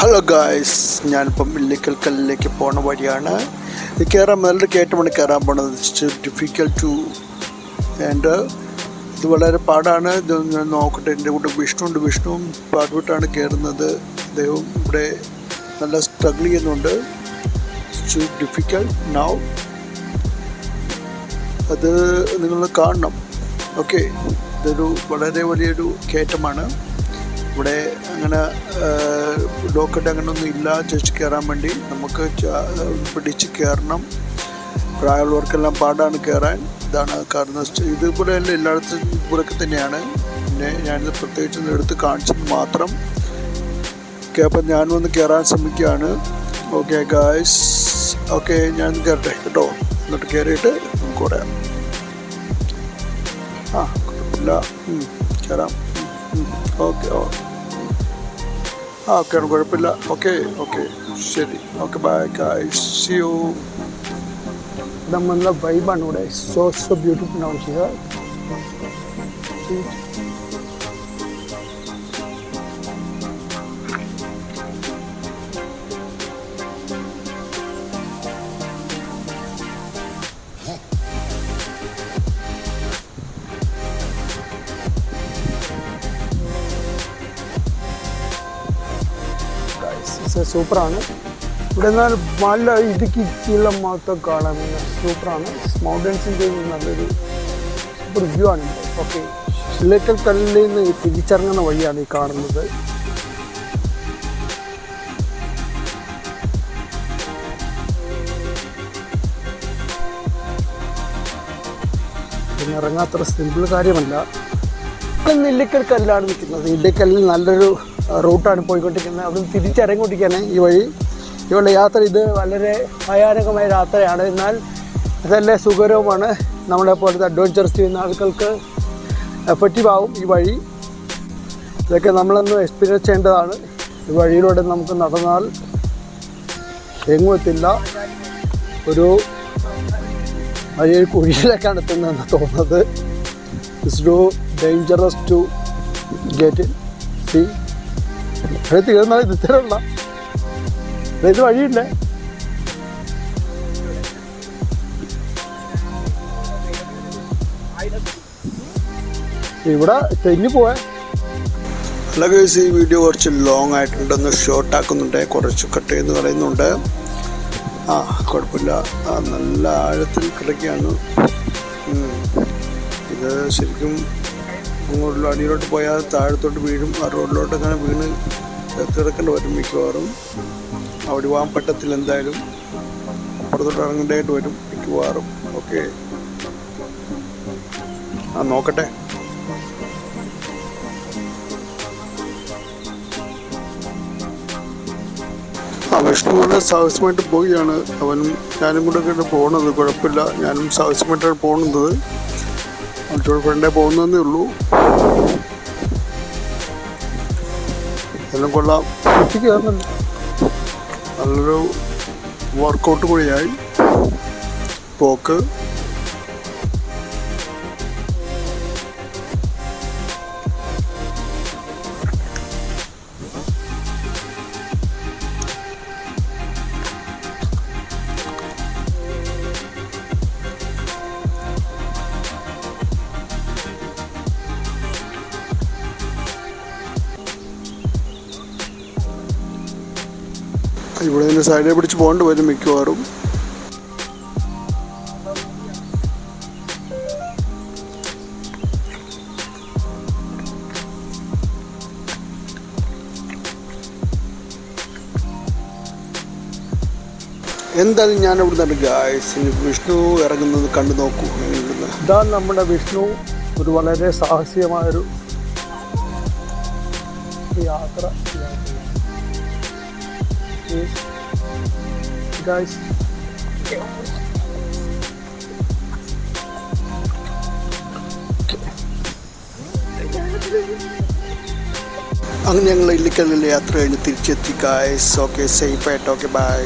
Hello guys ഞാനിപ്പം ഇല്ലിക്കൽ കല്ലിലേക്ക് പോണ വഴിയാണ്. കയറാൻ നല്ലൊരു കയറ്റമാണ് കയറാൻ പോണത്. ഡിഫിക്കൽട്ട് ടു ആൻഡ് ഇത് വളരെ പാടാണ്. ഇത് ഞാൻ നോക്കട്ടെ. എന്റെ കൂടെ വിഷ്ണു ഉണ്ട് വിഷ്ണുവും പാടുവിട്ടാണ് കയറുന്നത് അദ്ദേഹവും ഇവിടെ നല്ല സ്ട്രഗിൾ ചെയ്യുന്നുണ്ട്. ടു ഡിഫിക്കൽട്ട് നൗ അത് നിങ്ങൾ കാണണം. ഓക്കെ ഇതൊരു വളരെ വലിയൊരു കയറ്റമാണ് ഇവിടെ അങ്ങനെ ലോക്കറ്റ് അങ്ങനെ ഒന്നും ഇല്ല. ജസ്റ്റ് കയറാൻ വേണ്ടി നമുക്ക് പിടിച്ച് കയറണം പ്രായമുള്ളവർക്കെല്ലാം പാടാണ് കയറാൻ ഇതാണ് കാരണം. ഇതുപോലെ അല്ല എല്ലായിടത്തും ഇതുപോലൊക്കെ തന്നെയാണ്. പിന്നെ ഞാനിത് പ്രത്യേകിച്ച് എടുത്ത് കാണിച്ചത് മാത്രം. ഓക്കെ അപ്പം ഞാൻ വന്ന് കയറാൻ ശ്രമിക്കുകയാണ്. Okay guys. ഓക്കെ ഞാൻ കയറട്ടെ കേട്ടോ. എന്നിട്ട് കയറിയിട്ട് നമുക്ക് പറയാം ആ കുഴപ്പമില്ല. കയറാം ഓക്കെ ഓ. ആ ഓക്കെ കുഴപ്പമില്ല. Okay okay. ശരി. Okay bye guys see you നല്ല വൈബാണ് ഇവിടെ. സോ സോ ബ്യൂട്ടിഫുൾ ആണ്. ഹിയർ സൂപ്പറാണ്. ഇവിടെ എന്നാൽ നല്ല ഇടുക്കി ചീളം മാത്രം കാണാൻ സൂപ്പറാണ്. മൗണ്ടൻസിന്റെ നല്ലൊരു സൂപ്പർ വ്യൂ ആണ്. ഓക്കെ ഇല്ലേക്കൽ കല്ലിൽ നിന്ന് തിരിച്ചിറങ്ങുന്ന വഴിയാണ് ഈ കാണുന്നത്. പിന്നെ ഇറങ്ങാത്ര സിമ്പിൾ കാര്യമല്ല ഇല്ലിക്കൽ കല്ലാണ് നിൽക്കുന്നത്. ഇല്ലിക്കല്ലിൽ നല്ലൊരു റൂട്ടാണ് പോയിക്കൊണ്ടിരിക്കുന്നത്. അവിടെ നിന്ന് തിരിച്ചിറങ്ങിക്കൊണ്ടിരിക്കുകയാണ് ഈ വഴി. ഇവളുടെ യാത്ര ഇത് വളരെ ഭയാനകമായ യാത്രയാണ്. എന്നാൽ ഇതല്ലേ സുഖകരവുമാണ്. നമ്മളെ പോലത്തെ അഡ്വഞ്ചർസ് ചെയ്യുന്ന ആളുകൾക്ക് എഫക്റ്റീവ് ആവും ഈ വഴി. ഇതൊക്കെ നമ്മളൊന്ന് എക്സ്പീരിയൻസ് ചെയ്യേണ്ടതാണ്. ഈ വഴിയിലൂടെ നമുക്ക് നടന്നാൽ എങ്ങും എത്തില്ല ഒരു വലിയൊരു കുഴിയിലേക്കാണ് എത്തുന്നതെന്ന് തോന്നുന്നത്. It's too dangerous to get see അത് തീർന്നാൽ ഇത് ഇത്തരമുള്ള ഇത് വഴിയില്ലേ ഇവിടെ തെഞ്ഞു പോവാൻ. അല്ല ഗൈസ് ഈ വീഡിയോ കുറച്ച് ലോങ് ആയിട്ടുണ്ടെന്ന് ഷോർട്ട് ആക്കുന്നുണ്ട്. കുറച്ച് കട്ട് എന്ന് പറയുന്നുണ്ട്. ആ കുഴപ്പമില്ല. നല്ല ആഴത്തിൽ കിടക്കുകയാണ്. ഇത് ശരിക്കും അങ്ങോട്ടുള്ള അടിയിലോട്ട് പോയാൽ താഴത്തോട്ട് വീഴും. ആ റോഡിലോട്ട് അങ്ങനെ വീണ് കിടക്കേണ്ടി വരും മിക്കവാറും. അവിടെ പോകാൻ പറ്റത്തില്ല എന്തായാലും. അപ്പുറത്തോട്ട് ഇറങ്ങേണ്ടതായിട്ട് വരും മിക്കവാറും. ഓക്കെ. ആ നോക്കട്ടെ. ആ വിഷ്ണു വിഷ്ണുവിടെ സാഹസമായിട്ട് പോവുകയാണ്. അവനും ഞാനും കൂടെ ഒക്കെ പോകണത് കുഴപ്പമില്ല. ഞാനും സാഹസമായിട്ടാണ് പോകുന്നത് അവനോട് ഫ്രണ്ടേ പോകുന്നതേ ഉള്ളൂ. എല്ലാം കൊള്ളാം. കയറുന്നുണ്ട് നല്ലൊരു വർക്കൗട്ട് കൂടിയായി. പോക്ക്. ഇവിടെ നിന്ന് സൈഡിൽ പിടിച്ച് പോകേണ്ടി വരും മിക്കവാറും. എന്തായാലും ഞാൻ ഇവിടെ നിന്ന് ഗായ്സ് വിഷ്ണു ഇറങ്ങുന്നത് കണ്ടു നോക്കൂ. ഇതാ നമ്മുടെ വിഷ്ണു ഒരു വളരെ സാഹസികമായൊരു യാത്ര. ഗായ്സ് അങ്ങനെ ഞങ്ങൾ ഇല്ലിക്കല്ലിൽ യാത്ര കഴിഞ്ഞ് തിരിച്ചെത്തി ഗായ്സ് ഓക്കെ സേഫ് ആയിട്ട് ഓക്കെ ബൈ